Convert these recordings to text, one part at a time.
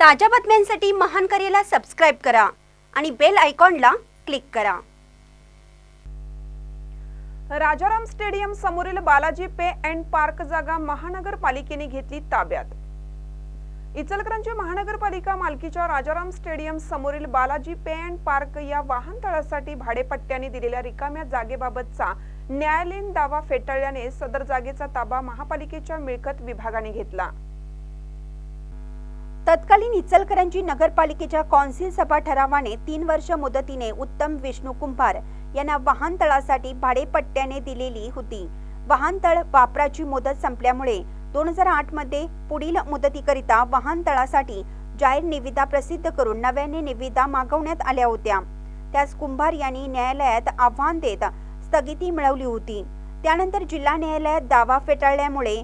ताज्या बातम्यांसाठी महान करेला सबस्क्राईब करा आणि बेल आयकॉनला क्लिक करा. राजाराम स्टेडियम समोरील बालाजी पे अँड पार्क जागा महानगरपालिकेने घेतली ताब्यात. इचलकरंजी महानगरपालिका मालकीच्या राजाराम स्टेडियम समोरील बालाजी पे अँड पार्क या वाहनतळासाठी भाडेपट्ट्याने दिलेल्या रिकाम्या जागेबाबतचा न्यायालयीन दावा फेटाळल्याने सदर जागेचा ताबा महापालिकेच्या मिळकत विभागाने घेतला. तत्कालीन इचलकरंजी नगरपालिकेच्या कौन्सिल सभा ठरावाने तीन वर्ष मुदतीने उत्तम विष्णू कुंभार यांना वाहनतळासाठी भाडेपट्ट्याने दिलेली होती. वाहनतळ वापराची मुदत संपल्यामुळे दोन हजार आठमध्ये पुढील मुदतीकरिता वाहनतळासाठी जाहीर निविदा प्रसिद्ध करून नव्याने निविदा मागवण्यात आल्या होत्या. त्यास कुंभार यांनी न्यायालयात आव्हान देत स्थगिती मिळवली होती. त्यानंतर जिल्हा न्यायालयात दावा फेटाळल्यामुळे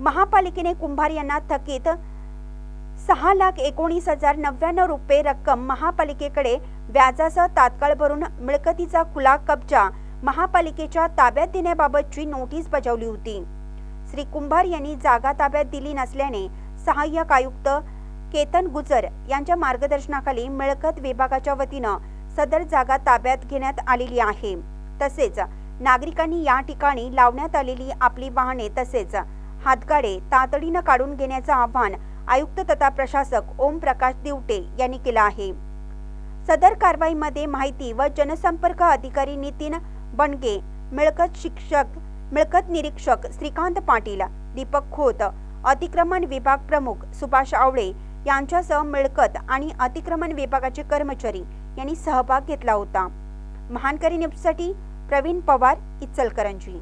महापालिकेने कुंभार यांना थकीत सहा लाख एकोणीस हजार नव्याण्णव रुपये रक्कम महापालिकेकडे व्याजासह तात्काळ भरून मिळकतीचा खुला कब्जा महापालिकेच्या ताब्यात देण्याबाबतची नोटीस बजावली होती. श्री कुंभार यांनी जागा ताब्यात दिली नसल्याने सहाय्यक आयुक्त केतन गुजर यांच्या मार्गदर्शनाखाली मिळकत विभागाच्या वतीनं सदर जागा ताब्यात घेण्यात आलेली आहे. तसेच नागरिकांनी या ठिकाणी लावण्यात आलेली आपली वाहने तसेच हातगाडे तातडीनं काढून घेण्याचं आव्हान आयुक्त तथा प्रशासक ओम प्रकाश दिवटे यांनी केला आहे. सदर कारवाईमध्ये माहिती व जनसंपर्क अधिकारी नितीन बणगे मिळकत शिक्षक मिळकत निरीक्षक श्रीकांत पाटील दीपक खोत अतिक्रमण विभाग प्रमुख सुभाष आवळे यांच्यासह मिळकत आणि अतिक्रमण विभागाचे कर्मचारी यांनी सहभाग घेतला होता. महानकरी न्यूजसाठी प्रवीण पवार इचलकरंजी.